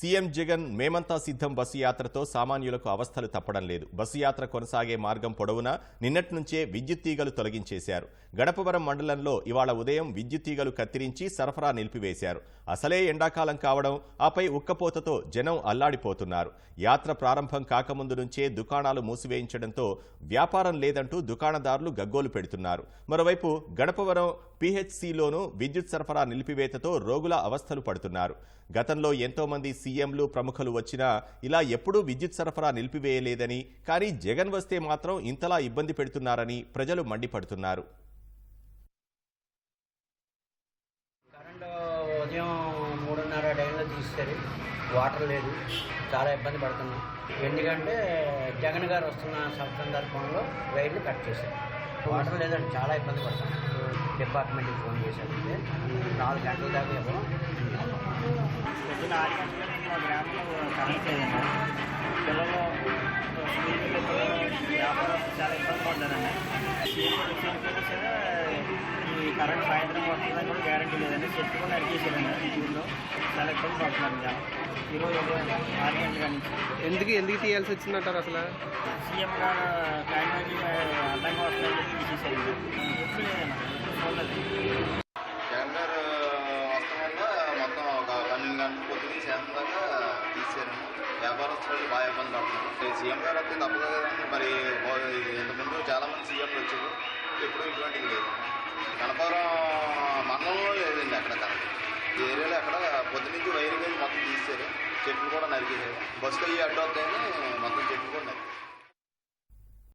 CM Jagan మేమంతా సిద్ధం bus యాత్రతో సామాన్యులకు అవస్థలు తప్పడం లేదు. బస్సు యాత్ర కొనసాగే మార్గం పొడవునా? నిన్నటి నుంచే విద్యుత్ తీగలు తొలగించేశారు. గడపవరం మండలంలో ఇవాళ ఉదయం విద్యుత్ తీగలు కత్తిరించి సరఫరా నిలిపివేశారు. అసలే ఎండాకాలం కావడం ఆపై ఉక్కపోతతో జనం అల్లాడిపోతున్నారు. యాత్ర ప్రారంభం కాకముందు నుంచే దుకాణాలు మూసివేయించడంతో వ్యాపారం లేదంటూ దుకాణదారులు గగ్గోలు పెడుతున్నారు. మరోవైపు గడపవరం పీహెచ్సిలోనూ విద్యుత్ సరఫరా నిలిపివేతతో రోగుల అవస్థలు పడుతున్నారు. గతంలో ఎంతో మంది సీఎంలు ప్రముఖులు వచ్చినా ఇలా ఎప్పుడూ విద్యుత్ సరఫరా నిలిపివేయలేదని కానీ జగన్ వస్తే మాత్రం ఇంతలా ఇబ్బంది పెడుతున్నారని ప్రజలు మండిపడుతున్నారు కరెంటు ఉదయం మూడున్నర టైంలో వాటర్ లేదు. చాలా ఇబ్బంది పడుతున్నాం. ఎందుకంటే జగన్ గారు వస్తున్న సందర్భంలో వైర్లు కట్ చేశారు. వాటర్ లేదండి చాలా ఇబ్బంది పడుతున్నాం. డిపార్ట్మెంట్కి ఫోన్ చేశారంటే నాలుగు గంటల దాకా ఇవ్వడం పొద్దున్న ఆరు గంటలకు మా గ్రామంలో కరెంట్ లేదండి పిల్లలు వ్యాపారం చాలా ఇబ్బంది పడ్డారండి. సరే కరెంట్ సాయంత్రం వస్తుందని కూడా గ్యారంటీ లేదండి. చెట్టు కూడా నరికేసారండి ఊళ్ళో చాలా ఇబ్బంది పడుతున్నారు జనం ఈరోజు ఆరు గంటల నుంచి ఎందుకు ఎందుకు తీయాల్సి వచ్చిందంటారు అసలు? సీఎం గారు క్లైమేట్ అడ్డంగా వస్తుందని చెప్పి తీసేసారండి ఎప్పుడు లేదన్న వ్యాపారస్తులు బాగా ఇబ్బంది పడుతున్నారు. ఈ సీఎం గారు వస్తే తప్పదు కదండి. మరి ఇంతకుముందు చాలా మంది సీఎంలు వచ్చారు. ఎప్పుడు ఇటువంటిది లేదు. కనపరం మండలంలో లేదండి అక్కడ కరెంట్ ఈ ఏరియాలో అక్కడ పొద్దునుంచి వైర్ వేలు మొత్తం తీసారు చెట్లు కూడా నరికేసారు బస్సు అడ్డు వస్తాయని